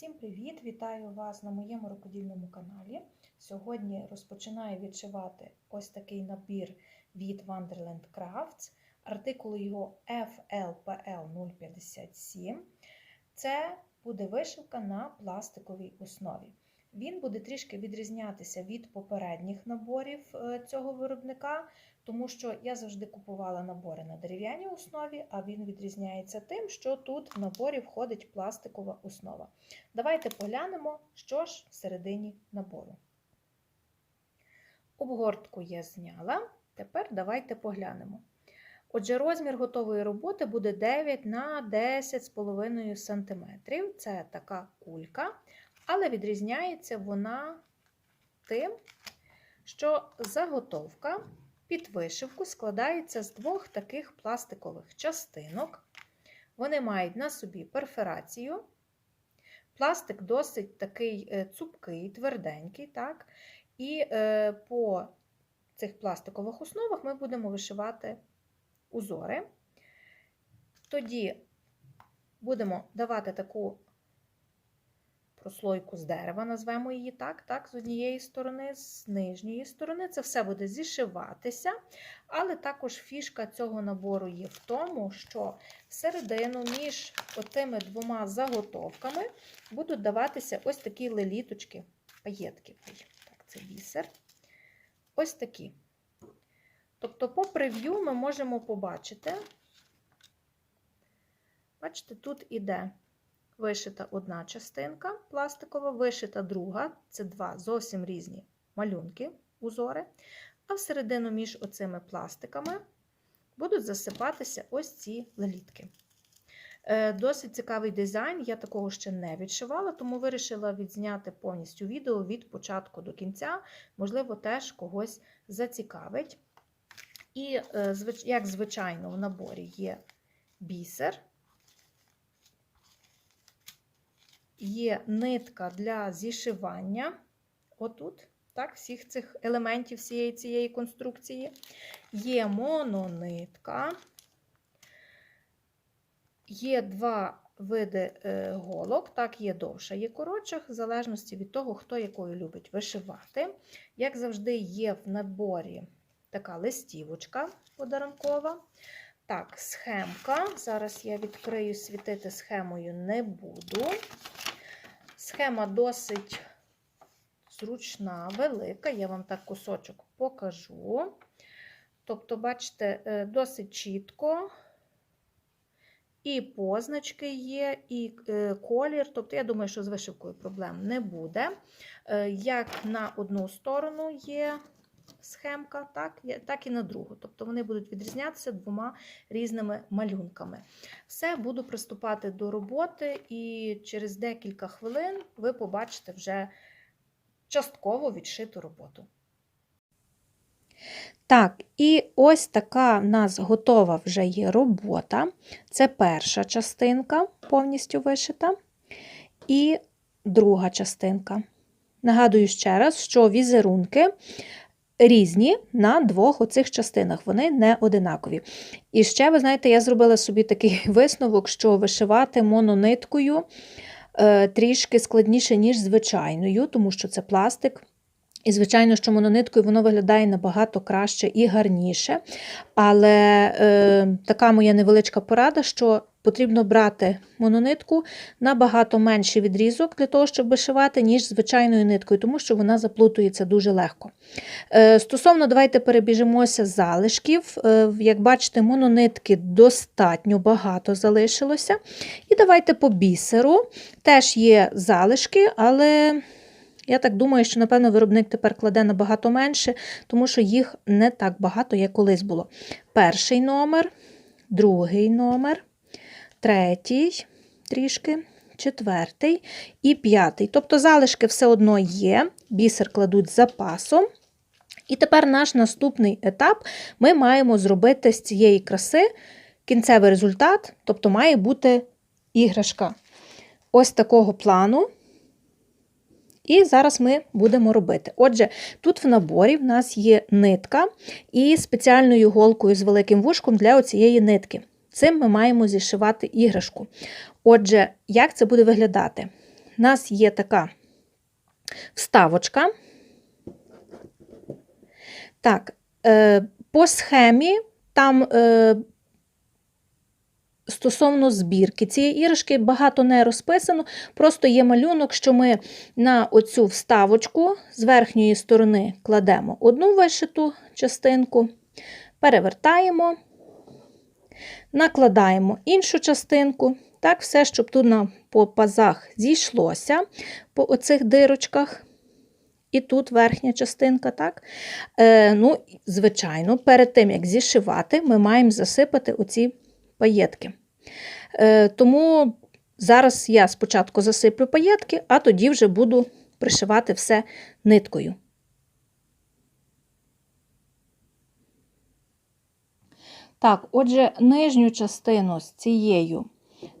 Всім привіт! Вітаю вас на моєму рукодільному каналі. Сьогодні розпочинаю відшивати ось такий набір від Wonderland Crafts. Артикул його FLPL 057. Це буде вишивка на пластиковій основі. Він буде трішки відрізнятися від попередніх наборів е, цього виробника, тому що я завжди купувала набори на дерев'яній основі, а він відрізняється тим, що тут в наборі входить пластикова основа. Давайте поглянемо, що ж всередині набору. Обгортку я зняла. Тепер давайте поглянемо. Отже, розмір готової роботи буде 9 на 10,5 см. Це така кулька, але відрізняється вона тим, що заготовка під вишивку складається з двох таких пластикових частинок. Вони мають на собі перфорацію. Пластик досить такий цупкий, тверденький. так? І е, по цих пластикових основах ми будемо вишивати узори. Тоді будемо давати таку прослойку з дерева, назвемо її так, так, з однієї сторони, з нижньої сторони. Це все буде зішиватися, але також фішка цього набору є в тому, що всередину між отими двома заготовками будуть даватися ось такі леліточки, паєтки. Так, це бісер. Ось такі. Тобто, по прев'ю ми можемо побачити, бачите, тут іде вишита одна частинка пластикова, вишита друга це два зовсім різні малюнки, узори. А всередину між оцими пластиками будуть засипатися ось ці лелітки. Досить цікавий дизайн, я такого ще не відшивала, тому вирішила відзняти повністю відео від початку до кінця, можливо, теж когось зацікавить. І, як звичайно, в наборі є бісер, є нитка для зішивання, отут, так, всіх цих елементів всієї цієї конструкції, є мононитка, є два види голок, так, є довша, є коротша, в залежності від того, хто якою любить вишивати. Як завжди, є в наборі така листівочка подарункова. Так, схемка. Зараз я відкрию світити схемою не буду. Схема досить зручна, велика, я вам так кусочок покажу. Тобто, бачите, досить чітко. І позначки є, і колір. Тобто, я думаю, що з вишивкою проблем не буде. Як на одну сторону є схемка, так, так і на другу. Тобто вони будуть відрізнятися двома різними малюнками. Все, буду приступати до роботи, і через декілька хвилин ви побачите вже частково відшиту роботу. Так, і ось така в нас готова вже є робота. Це перша частинка, повністю вишита, і друга частинка. Нагадую ще раз, що візерунки різні на двох оцих частинах, вони не одинакові. І ще, ви знаєте, я зробила собі такий висновок, що вишивати монониткою е, трішки складніше, ніж звичайною, тому що це пластик. І, звичайно, що монониткою воно виглядає набагато краще і гарніше. Але е, така моя невеличка порада, що потрібно брати мононитку набагато менший відрізок для того, щоб вишивати, ніж звичайною ниткою, тому що вона заплутується дуже легко. Е, стосовно, давайте перебіжимося залишків. Е, як бачите, мононитки достатньо багато залишилося. І давайте по бісеру. Теж є залишки, але. Я так думаю, що, напевно, виробник тепер кладе набагато менше, тому що їх не так багато, як колись було. Перший номер, другий номер, третій, трішки, четвертий і п'ятий. Тобто залишки все одно є, бісер кладуть з запасом. І тепер наш наступний етап ми маємо зробити з цієї краси кінцевий результат, тобто має бути іграшка ось такого плану. І зараз ми будемо робити. Отже, тут в наборі в нас є нитка і спеціальною голкою з великим вушком для цієї нитки. Цим ми маємо зішивати іграшку. Отже, як це буде виглядати? у нас є така вставочка. Так, е, по схемі там е, стосовно збірки цієї іграшки багато не розписано, просто є малюнок, що ми на оцю вставочку з верхньої сторони кладемо одну вишиту частинку, перевертаємо, накладаємо іншу частинку. Так, все, щоб тут на, по пазах зійшлося по оцих дирочках. І тут верхня частинка, так? Е, ну, Звичайно, перед тим, як зішивати, ми маємо засипати оці паєтки. Е, тому зараз я спочатку засиплю паєтки, а тоді вже буду пришивати все ниткою. Так, отже, нижню частину з цією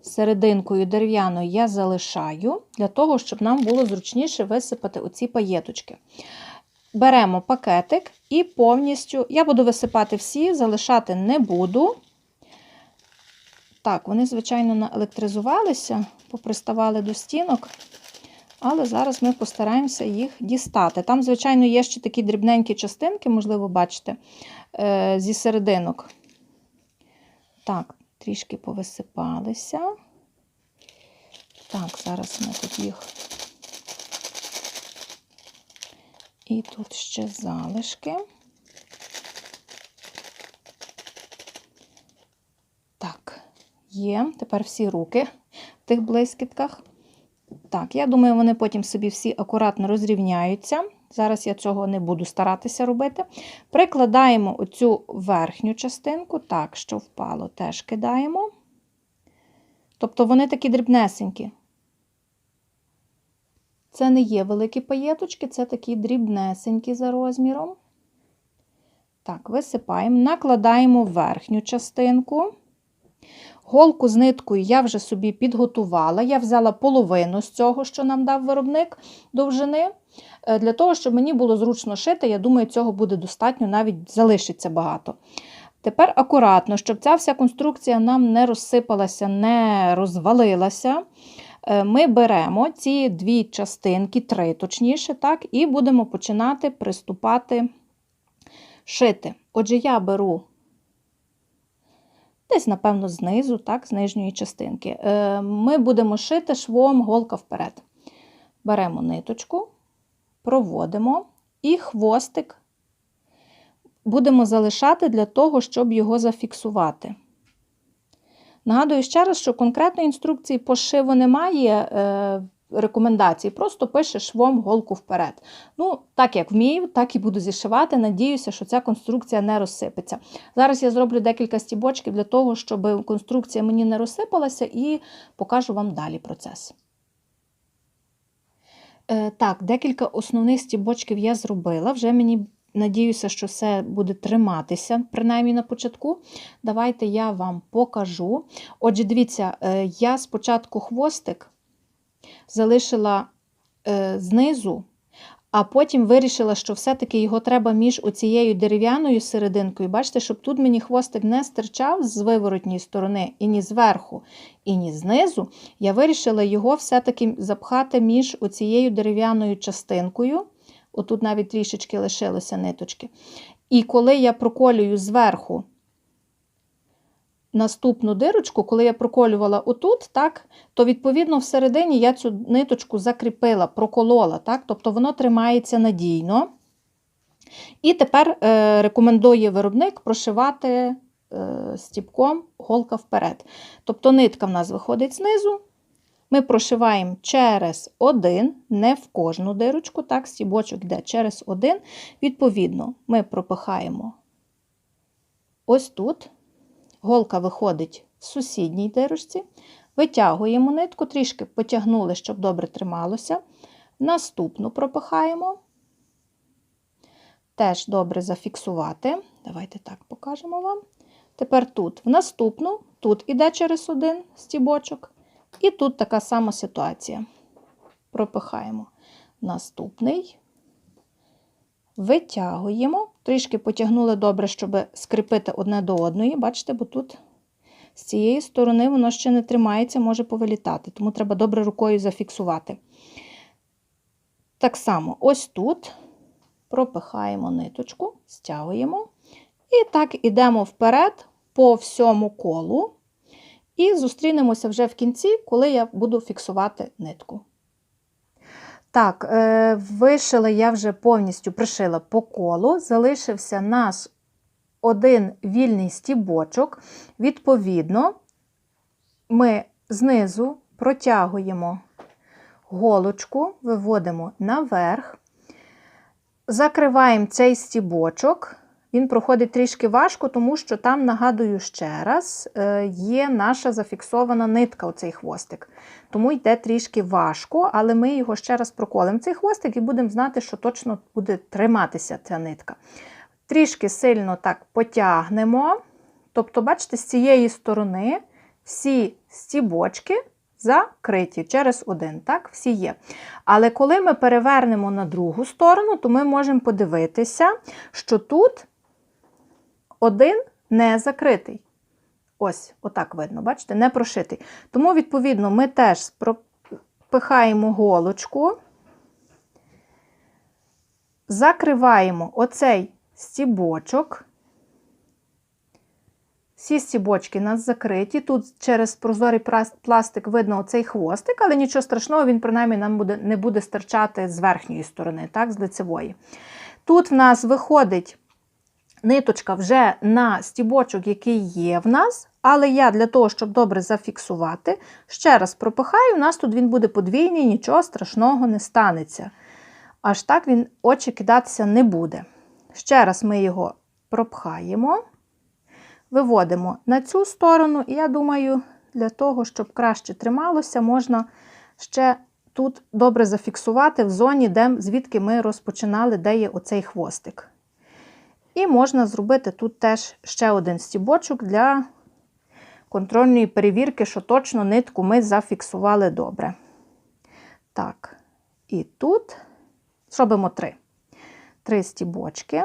серединкою дерев'яною я залишаю для того, щоб нам було зручніше висипати оці паєточки. Беремо пакетик і повністю, я буду висипати всі, залишати не буду. Так, вони, звичайно, наелектризувалися, поприставали до стінок, але зараз ми постараємося їх дістати. Там, звичайно, є ще такі дрібненькі частинки, можливо, бачите, е, зі серединок. Так, трішки повисипалися. Так, зараз ми тут їх. І тут ще залишки. Так, є. Тепер всі руки в тих блискітках. Так, я думаю, вони потім собі всі акуратно розрівняються. Зараз я цього не буду старатися робити. Прикладаємо оцю верхню частинку, так, що впало, теж кидаємо. Тобто вони такі дрібнесенькі. Це не є великі паєточки, це такі дрібнесенькі за розміром. Так, висипаємо, накладаємо верхню частинку. Голку з ниткою я вже собі підготувала. Я взяла половину з цього, що нам дав виробник довжини. Е, для того, щоб мені було зручно шити, я думаю, цього буде достатньо, навіть залишиться багато. Тепер акуратно, щоб ця вся конструкція нам не розсипалася, не розвалилася. Е, ми беремо ці дві частинки, три точніше, так, і будемо починати приступати шити. Отже, я беру десь, напевно, знизу, так, з нижньої частинки. Е, ми будемо шити швом голка вперед. Беремо ниточку, проводимо і хвостик будемо залишати для того, щоб його зафіксувати. Нагадую ще раз, що конкретної інструкції по шиву немає е, рекомендацій, просто пише швом голку вперед. Ну, Так як вмію, так і буду зішивати. Надіюся, що ця конструкція не розсипеться. Зараз я зроблю декілька стібочків для того, щоб конструкція мені не розсипалася, і покажу вам далі процес. Е, так, декілька основних стібочків я зробила. Вже мені надіюся, що все буде триматися, принаймні на початку. Давайте я вам покажу. Отже, дивіться, е, я спочатку хвостик залишила е, знизу, а потім вирішила, що все-таки його треба між оцією дерев'яною серединкою. Бачите, щоб тут мені хвостик не стирчав з виворотньої сторони, і ні зверху, і ні знизу. Я вирішила його все-таки запхати між оцією дерев'яною частинкою. Отут навіть трішечки лишилося ниточки. І коли я проколюю зверху наступну дирочку, коли я проколювала отут, так, то, відповідно, всередині я цю ниточку закріпила, проколола, так, тобто воно тримається надійно. І тепер е, рекомендує виробник прошивати е, стіпком голка вперед. Тобто нитка в нас виходить знизу. Ми прошиваємо через один, не в кожну дирочку, так, стібочок йде через один. Відповідно, ми пропихаємо ось тут. Голка виходить в сусідній дирочці, витягуємо нитку, трішки потягнули, щоб добре трималося. Наступну пропихаємо. Теж добре зафіксувати. Давайте так покажемо вам. Тепер тут в наступну, тут іде через один стібочок. І тут така сама ситуація. Пропихаємо наступний, витягуємо, трішки потягнули добре, щоб скріпити одне до одної. Бачите, бо тут з цієї сторони воно ще не тримається, може повилітати, тому треба добре рукою зафіксувати. Так само, ось тут пропихаємо ниточку, стягуємо. І так ідемо вперед по всьому колу. І зустрінемося вже в кінці, коли я буду фіксувати нитку. Так, е, вишила я вже повністю пришила по колу, залишився наш один вільний стібочок. Відповідно, ми знизу протягуємо голочку, виводимо наверх, закриваємо цей стібочок. Він проходить трішки важко, тому що там, нагадую ще раз, е, є наша зафіксована нитка, оцей хвостик. Тому йде трішки важко, але ми його ще раз проколимо цей хвостик і будемо знати, що точно буде триматися ця нитка. Трішки сильно так потягнемо. Тобто, бачите, з цієї сторони всі стібочки закриті через один, так, всі є. Але коли ми перевернемо на другу сторону, то ми можемо подивитися, що тут один не закритий. Ось, отак видно, бачите, не прошитий. Тому, відповідно, ми теж пропихаємо голочку, закриваємо оцей стібочок. Всі стібочки у нас закриті. Тут через прозорий пластик видно оцей хвостик, але нічого страшного, він, принаймні, нам буде, не буде стирчати з верхньої сторони, так, з лицевої. Тут в нас виходить ниточка вже на стібочок, який є в нас, але я для того, щоб добре зафіксувати, ще раз пропихаю, у нас тут він буде подвійний, нічого страшного не станеться. Аж так він очі кидатися не буде. Ще раз ми його пропхаємо, виводимо на цю сторону, і я думаю, для того, щоб краще трималося, можна ще тут добре зафіксувати в зоні, де, звідки ми розпочинали, де є оцей хвостик. І можна зробити тут теж ще один стібочок для контрольної перевірки, що точно нитку ми зафіксували добре. Так, і тут зробимо три. Три стібочки,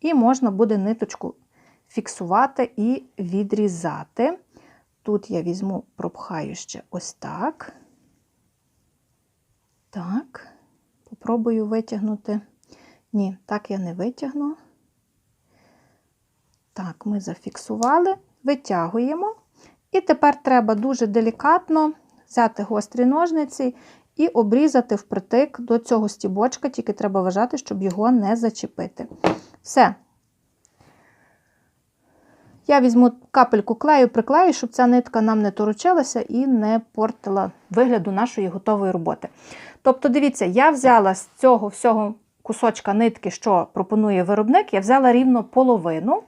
і можна буде ниточку фіксувати і відрізати. Тут я візьму, пропхаю ще ось так. Так, попробую витягнути. Ні, так я не витягну. Так, ми зафіксували, витягуємо. І тепер треба дуже делікатно взяти гострі ножниці і обрізати впритик до цього стібочка, тільки треба вважати, щоб його не зачепити. Все. Я візьму капельку клею, приклею, щоб ця нитка нам не торочилася і не портила вигляду нашої готової роботи. Тобто, дивіться, я взяла з цього всього кусочка нитки, що пропонує виробник, я взяла рівно половину.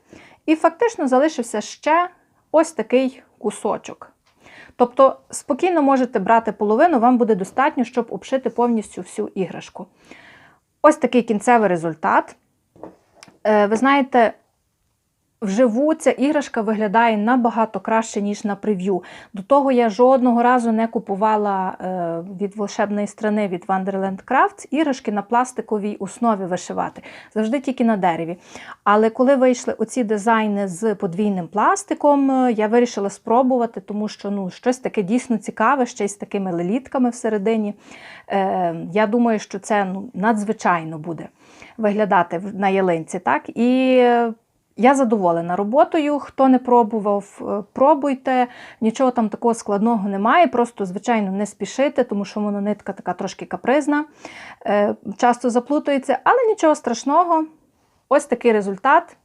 І фактично залишився ще ось такий кусочок. Тобто, спокійно можете брати половину, вам буде достатньо, щоб обшити повністю всю іграшку. Ось такий кінцевий результат. Е, ви знаєте, Вживу ця іграшка виглядає набагато краще, ніж на прев'ю. До того я жодного разу не купувала е, від волшебної страни від Wonderland Crafts іграшки на пластиковій основі вишивати, завжди тільки на дереві. Але коли вийшли оці дизайни з подвійним пластиком, е, я вирішила спробувати, тому що ну, щось таке дійсно цікаве, ще й з такими лелітками всередині. Е, Я думаю, що це ну, надзвичайно буде виглядати на ялинці. так? І я задоволена роботою. Хто не пробував, е, пробуйте. Нічого там такого складного немає. Просто, звичайно, не спішити, тому що мононитка така трошки капризна, е, часто заплутується, але нічого страшного. Ось такий результат.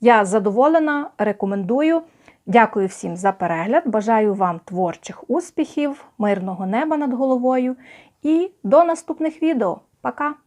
Я задоволена, рекомендую. Дякую всім за перегляд. Бажаю вам творчих успіхів, мирного неба над головою і до наступних відео. Пока!